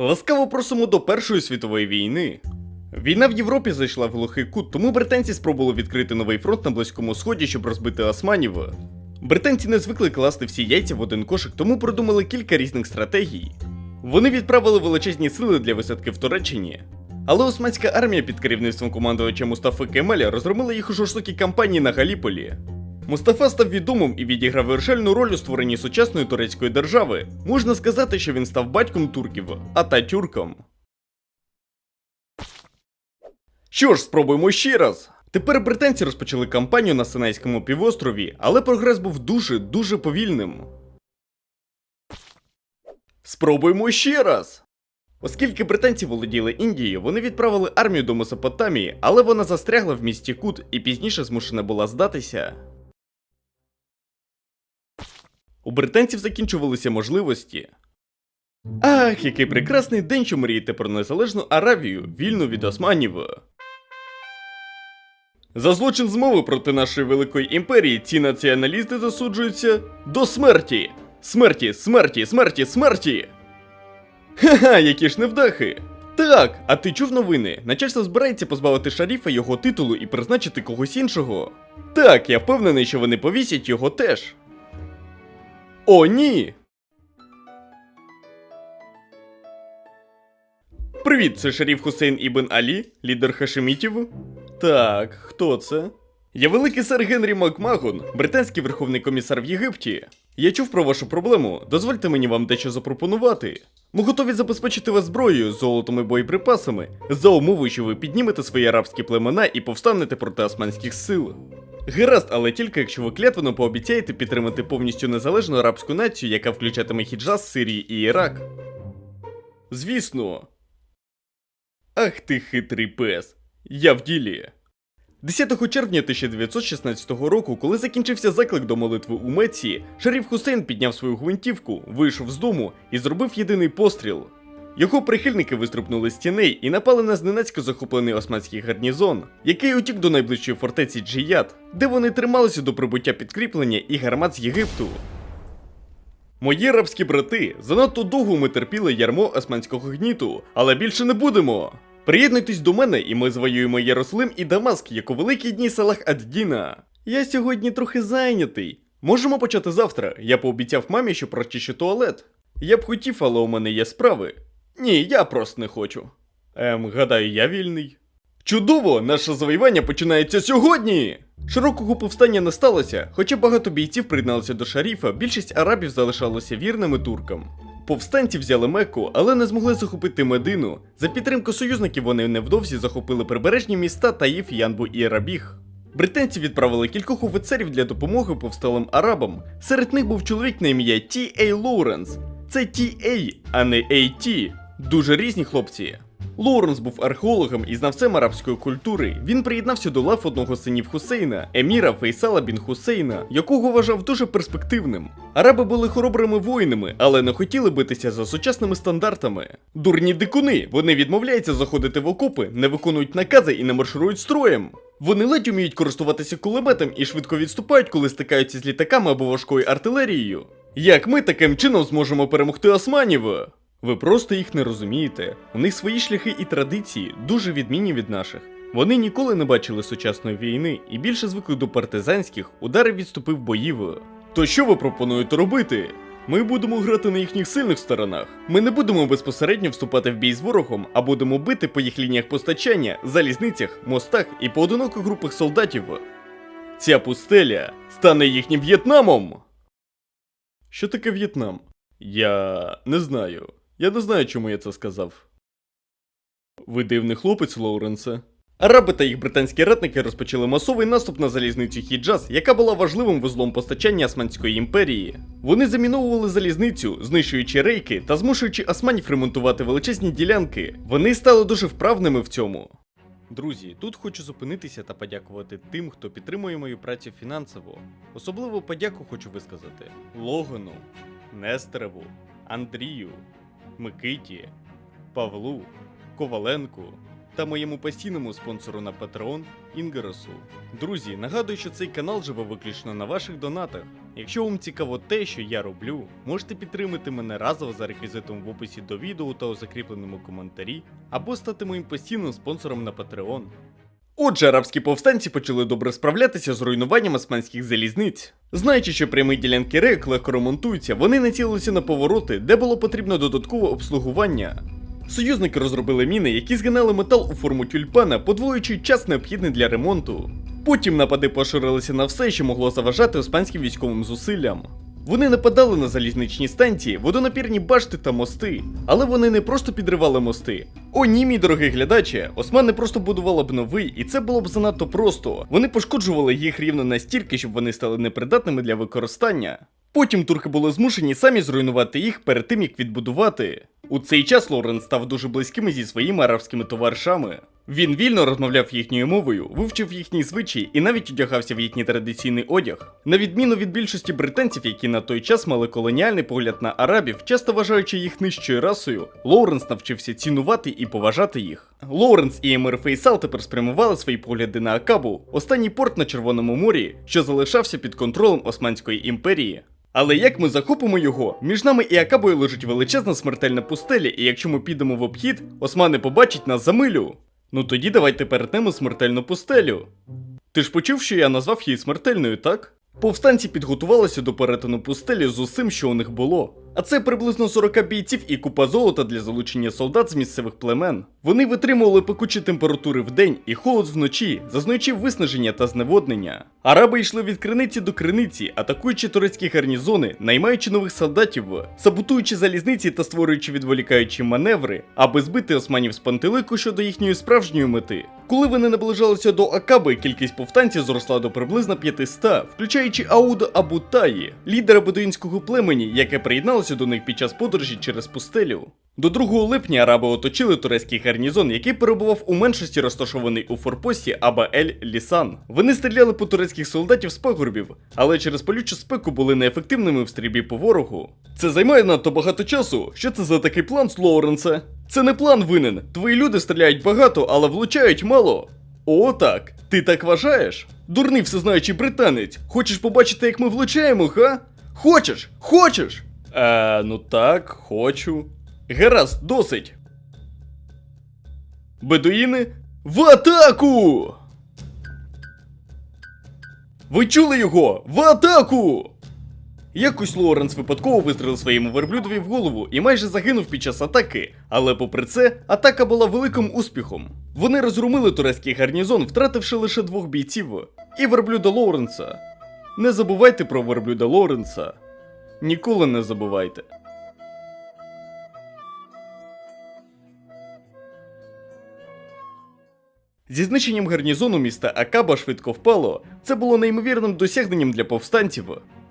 Ласкаво просимо до Першої світової війни. Війна в Європі зайшла в глухий кут, тому британці спробували відкрити новий фронт на Близькому Сході, щоб розбити османів. Британці не звикли класти всі яйця в один кошик, тому придумали кілька різних стратегій. Вони відправили величезні сили для висадки в Туреччині. Але османська армія під керівництвом командувача Мустафи Кемеля розгромила їх у жорстокій кампанії на Галіполі. Мустафа став відомим і відіграв вирішальну роль у створенні сучасної турецької держави. Можна сказати, що він став батьком турків, Ататюрком. Що ж, спробуємо ще раз. Тепер британці розпочали кампанію на Синайському півострові, але прогрес був дуже дуже повільним. Спробуємо ще раз. Оскільки британці володіли Індією, вони відправили армію до Месопотамії, але вона застрягла в місті Кут і пізніше змушена була здатися. У британців закінчувалися можливості. Ах, який прекрасний день, що мрієте про незалежну Аравію, вільну від османів. За злочин змови проти нашої великої імперії ці націоналісти засуджуються до смерті. Смерті, смерті, смерті, смерті. Ха-ха, які ж невдахи. Так, а ти чув новини? Начальство збирається позбавити шаріфа його титулу і призначити когось іншого. Так, я впевнений, що вони повісять його теж. О, ні! Привіт, це шеріф Хусейн Ібн Алі, лідер Хашемітів. Так, хто це? Я великий сер Генрі Макмагон, британський верховний комісар в Єгипті. Я чув про вашу проблему. Дозвольте мені вам дещо запропонувати. Ми готові забезпечити вас зброєю, золотом і боєприпасами, за умовою, що ви піднімете свої арабські племена і повстанете проти османських сил. Гаразд, але тільки якщо ви клятвено пообіцяєте підтримати повністю незалежну арабську націю, яка включатиме Хіджаз, Сирії і Ірак. Звісно. Ах ти хитрий пес. Я в ділі. 10 червня 1916 року, коли закінчився заклик до молитви у Меці, шеріф Хусейн підняв свою гвинтівку, вийшов з дому і зробив єдиний постріл. Його прихильники виструпнули з тіней і напали на зненацько захоплений османський гарнізон, який утік до найближчої фортеці Джият, де вони трималися до прибуття підкріплення і гармат з Єгипту. Мої арабські брати, занадто довго ми терпіли ярмо османського гніту, але більше не будемо. Приєднуйтесь до мене, і ми звоюємо Єрусалим і Дамаск, як у великі дні Салах Ад-Діна. Я сьогодні трохи зайнятий. Можемо почати завтра. Я пообіцяв мамі, що прочищу туалет. Я б хотів, але у мене є справи. Ні, я просто не хочу. Ем, гадаю, я вільний. Чудово! Наше завоювання починається сьогодні! Широкого повстання не сталося, хоча багато бійців приєдналися до шаріфа, більшість арабів залишалося вірними туркам. Повстанці взяли Мекку, але не змогли захопити Медину. За підтримку союзників вони невдовзі захопили прибережні міста Таїф, Янбу і Рабіг. Британці відправили кількох офіцерів для допомоги повсталим арабам. Серед них був чоловік на ім'я Ті Ей Лоуренс. Це Ті Ей, а не Ей Ті. Дуже різні хлопці. Лоуренс був археологом і знавцем арабської культури. Він приєднався до лав одного з синів Хусейна, еміра Фейсала бін Хусейна, якого вважав дуже перспективним. Араби були хоробрими воїнами, але не хотіли битися за сучасними стандартами. Дурні дикуни, вони відмовляються заходити в окопи, не виконують накази і не марширують строєм. Вони ледь уміють користуватися кулеметом і швидко відступають, коли стикаються з літаками або важкою артилерією. Як ми таким чином зможемо перемогти османів? Ви просто їх не розумієте. У них свої шляхи і традиції дуже відмінні від наших. Вони ніколи не бачили сучасної війни і більше звикли до партизанських ударів відступив боїв. То що ви пропонуєте робити? Ми будемо грати на їхніх сильних сторонах. Ми не будемо безпосередньо вступати в бій з ворогом, а будемо бити по їх лініях постачання, залізницях, мостах і поодиноких групах солдатів. Ця пустеля стане їхнім В'єтнамом. Що таке В'єтнам? Я не знаю. Я не знаю, чому я це сказав. Ви дивний хлопець, Лоуренсе. Араби та їх британські ратники розпочали масовий наступ на залізницю Хіджаз, яка була важливим вузлом постачання Османської імперії. Вони заміновували залізницю, знищуючи рейки та змушуючи османів ремонтувати величезні ділянки. Вони стали дуже вправними в цьому. Друзі, тут хочу зупинитися та подякувати тим, хто підтримує мою працю фінансово. Особливу подяку хочу висказати Логану, Нестерову, Андрію, Микиті, Павлу, Коваленку та моєму постійному спонсору на Patreon Інгеросу. Друзі, нагадую, що цей канал живе виключно на ваших донатах. Якщо вам цікаво те, що я роблю, можете підтримати мене разово за реквізитом в описі до відео та у закріпленому коментарі, або стати моїм постійним спонсором на Patreon. Отже, арабські повстанці почали добре справлятися з руйнуванням османських залізниць. Знаючи, що прямі ділянки рек легко ремонтуються, вони націлилися на повороти, де було потрібно додаткове обслугування. Союзники розробили міни, які згинали метал у форму тюльпана, подвоюючи час необхідний для ремонту. Потім напади поширилися на все, що могло заважати османським військовим зусиллям. Вони нападали на залізничні станції, водонапірні башти та мости. Але вони не просто підривали мости. О, ні, мій дорогий глядаче, Османи просто будували б новий, і це було б занадто просто. Вони пошкоджували їх рівно настільки, щоб вони стали непридатними для використання. Потім турки були змушені самі зруйнувати їх перед тим, як відбудувати. У цей час Лорен став дуже близьким зі своїми арабськими товаришами. Він вільно розмовляв їхньою мовою, вивчив їхні звичаї і навіть одягався в їхній традиційний одяг. На відміну від більшості британців, які на той час мали колоніальний погляд на арабів, часто вважаючи їх нижчою расою, Лоуренс навчився цінувати і поважати їх. Лоуренс і Емир Фейсал тепер спрямували свої погляди на Акабу, останній порт на Червоному морі, що залишався під контролем Османської імперії. Але як ми захопимо його, між нами і Акабою лежить величезна смертельна пустеля, і якщо ми підемо в обхід, османи побачать нас за милю. Ну тоді давайте перетнемо смертельну пустелю. Ти ж почув, що я назвав її смертельною, так? Повстанці підготувалися до перетину пустелі з усім, що у них було. А це приблизно 40 бійців і купа золота для залучення солдат з місцевих племен. Вони витримували пекучі температури вдень і холод вночі, зазнаючи виснаження та зневоднення. Араби йшли від криниці до криниці, атакуючи турецькі гарнізони, наймаючи нових солдатів, саботуючи залізниці та створюючи відволікаючі маневри, аби збити османів з пантелику щодо їхньої справжньої мети. Коли вони наближалися до Акаби, кількість повстанців зросла до приблизно 500, включаючи Ауда Абу Таї, лідера бедуїнського племені, яке приєдналося до них під час подорожі через пустелю. До 2 липня араби оточили турецький гарнізон, який перебував у меншості розташований у форпості Аба Ель Лісан. Вони стріляли по турецьких солдатів з пагорбів, але через палючу спеку були неефективними в стрільбі по ворогу. Це займає надто багато часу. Що це за такий план, Слоуренсе? Це не план винен. Твої люди стріляють багато, але влучають мало. О, так. Ти так вважаєш? Дурний всезнаючий британець. Хочеш побачити, як ми влучаємо, га? Хочеш? Хочеш? Е, ну так, хочу. Гаразд, досить. Бедуїни в атаку! Ви чули його? В атаку! Якось Лоренс випадково вистрелив своєму верблюдові в голову і майже загинув під час атаки, але попри це, атака була великим успіхом. Вони розгромили турецький гарнізон, втративши лише двох бійців і верблюда Лоренса. Не забувайте про верблюда Лоренса. Ніколи не забувайте. Зі знищенням гарнізону міста Акаба швидко впало. Це було неймовірним досягненням для повстанців.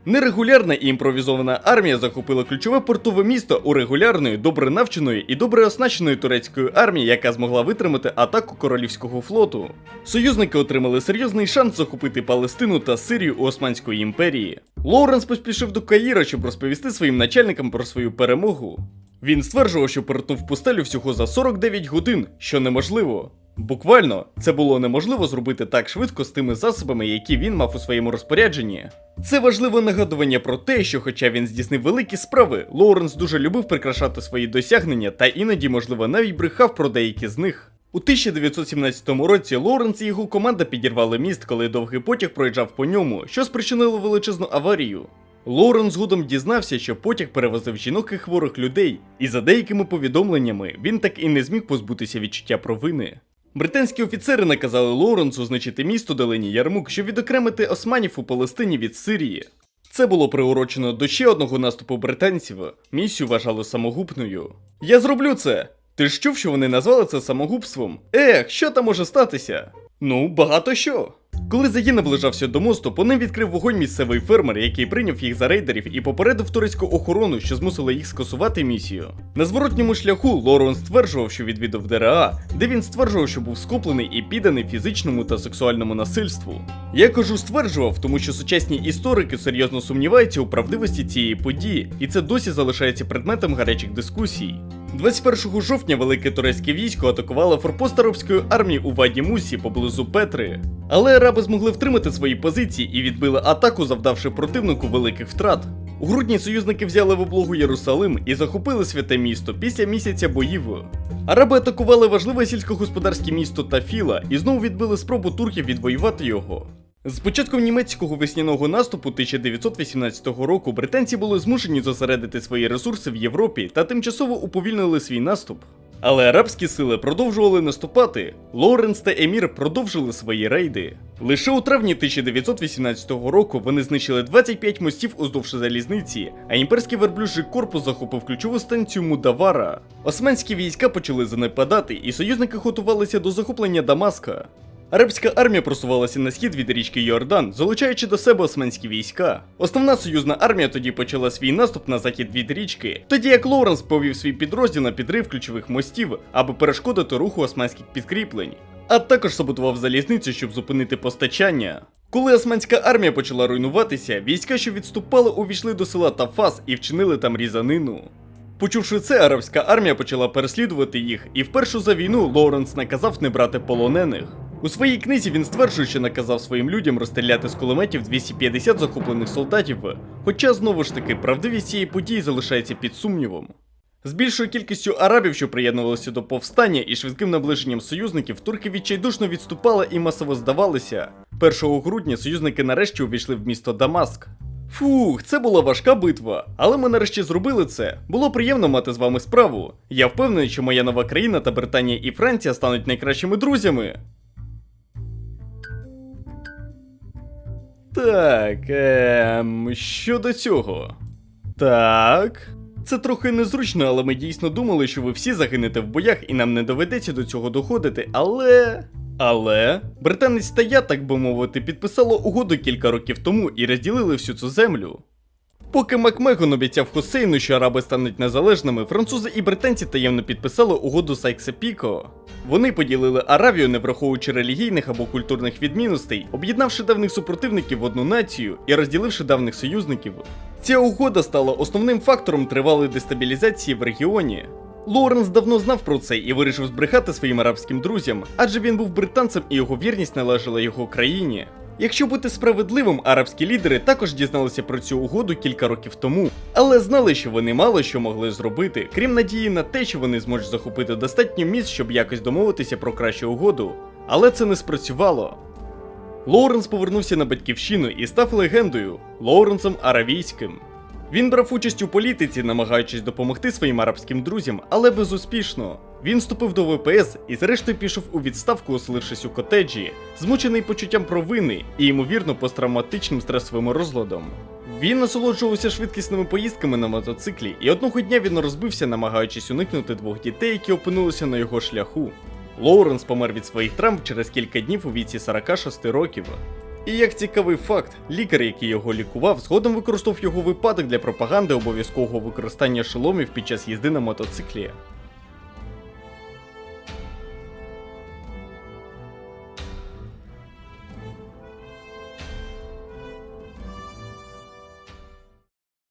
Нерегулярна і імпровізована армія захопила ключове портове місто у регулярної, добре навченої і добре оснащеної турецької армії, яка змогла витримати атаку королівського флоту. Союзники отримали серйозний шанс захопити Палестину та Сирію у Османської імперії. Лоуренс поспішив до Каїра, щоб розповісти своїм начальникам про свою перемогу. Він стверджував, що перетнув пустелю всього за 49 годин, що неможливо. Буквально, це було неможливо зробити так швидко з тими засобами, які він мав у своєму розпорядженні. Це важливе нагадування про те, що, хоча він здійснив великі справи, Лоуренс дуже любив прикрашати свої досягнення та іноді, можливо, навіть брехав про деякі з них. У 1917 році Лоуренс і його команда підірвали міст, коли довгий потяг проїжджав по ньому, що спричинило величезну аварію. Лоурен згодом дізнався, що потяг перевозив жінок і хворих людей, і за деякими повідомленнями він так і не зміг позбутися відчуття провини. Британські офіцери наказали Лоуренсу знищити місто долині Ярмук, щоб відокремити османів у Палестині від Сирії. Це було приурочено до ще одного наступу британців. Місію вважали самогубною. Я зроблю це. Ти ж чув, що вони назвали це самогубством? Ех, що там може статися? Ну, багато що. Коли загін наближався до мосту, по ним відкрив вогонь місцевий фермер, який прийняв їх за рейдерів і попередив турецьку охорону, що змусила їх скасувати місію. На зворотньому шляху Лорен стверджував, що відвідав ДРА, де він стверджував, що був скуплений і підданий фізичному та сексуальному насильству. Я кажу стверджував, тому що сучасні історики серйозно сумніваються у правдивості цієї події, і це досі залишається предметом гарячих дискусій. 21 жовтня велике турецьке військо атакувало форпост арабської армії у Ваді Мусі поблизу Петри. Але араби змогли втримати свої позиції і відбили атаку, завдавши противнику великих втрат. У грудні союзники взяли в облогу Єрусалим і захопили святе місто після місяця боїв. Араби атакували важливе сільськогосподарське місто Тафіла і знову відбили спробу турків відвоювати його. З початком німецького весняного наступу 1918 року британці були змушені зосередити свої ресурси в Європі та тимчасово уповільнили свій наступ. Але арабські сили продовжували наступати. Лоуренс та Емір продовжили свої рейди. Лише у травні 1918 року вони знищили 25 мостів уздовж залізниці, а імперський верблюжий корпус захопив ключову станцію Мудавара. Османські війська почали занепадати, і союзники готувалися до захоплення Дамаска. Арабська армія просувалася на схід від річки Йордан, залучаючи до себе османські війська. Основна союзна армія тоді почала свій наступ на захід від річки, тоді як Лоуренс повів свій підрозділ на підрив ключових мостів, аби перешкодити руху османських підкріплень, а також саботував залізницю, щоб зупинити постачання. Коли османська армія почала руйнуватися, війська, що відступали, увійшли до села Тафас і вчинили там різанину. Почувши це, арабська армія почала переслідувати їх, і вперше за війну Лоуренс наказав не брати полонених. У своїй книзі він стверджує, що наказав своїм людям розстріляти з кулеметів 250 захоплених солдатів, хоча знову ж таки правдивість цієї події залишається під сумнівом. З більшою кількістю арабів, що приєднувалися до повстання, і швидким наближенням союзників, турки відчайдушно відступали і масово здавалися. 1 грудня союзники нарешті увійшли в місто Дамаск. Фух, це була важка битва, але ми нарешті зробили це. Було приємно мати з вами справу. Я впевнений, що моя нова країна та Британія і Франція стануть найкращими друзями. Так, ем, щодо цього. Так. Це трохи незручно, але ми дійсно думали, що ви всі загинете в боях і нам не доведеться до цього доходити, але. Але британець та я, так би мовити, підписало угоду кілька років тому і розділили всю цю землю. Поки Макмегон обіцяв Хусейну, що араби стануть незалежними, французи і британці таємно підписали угоду Сайкса-Піко. Вони поділили Аравію, не враховуючи релігійних або культурних відмінностей, об'єднавши давних супротивників в одну націю і розділивши давних союзників. Ця угода стала основним фактором тривалої дестабілізації в регіоні. Лоуренс давно знав про це і вирішив збрехати своїм арабським друзям, адже він був британцем і його вірність належала його країні. Якщо бути справедливим, арабські лідери також дізналися про цю угоду кілька років тому, але знали, що вони мало що могли зробити, крім надії на те, що вони зможуть захопити достатньо місць, щоб якось домовитися про кращу угоду. Але це не спрацювало. Лоуренс повернувся на батьківщину і став легендою Лоуренсом Аравійським. Він брав участь у політиці, намагаючись допомогти своїм арабським друзям, але безуспішно. Він вступив до ВПС і зрештою пішов у відставку, оселившись у котеджі, змучений почуттям провини і, ймовірно, посттравматичним стресовим розладом. Він насолоджувався швидкісними поїздками на мотоциклі, і одного дня він розбився, намагаючись уникнути двох дітей, які опинилися на його шляху. Лоуренс помер від своїх травм через кілька днів у віці 46 років. І як цікавий факт, лікар, який його лікував, згодом використав його випадок для пропаганди обов'язкового використання шоломів під час їзди на мотоциклі.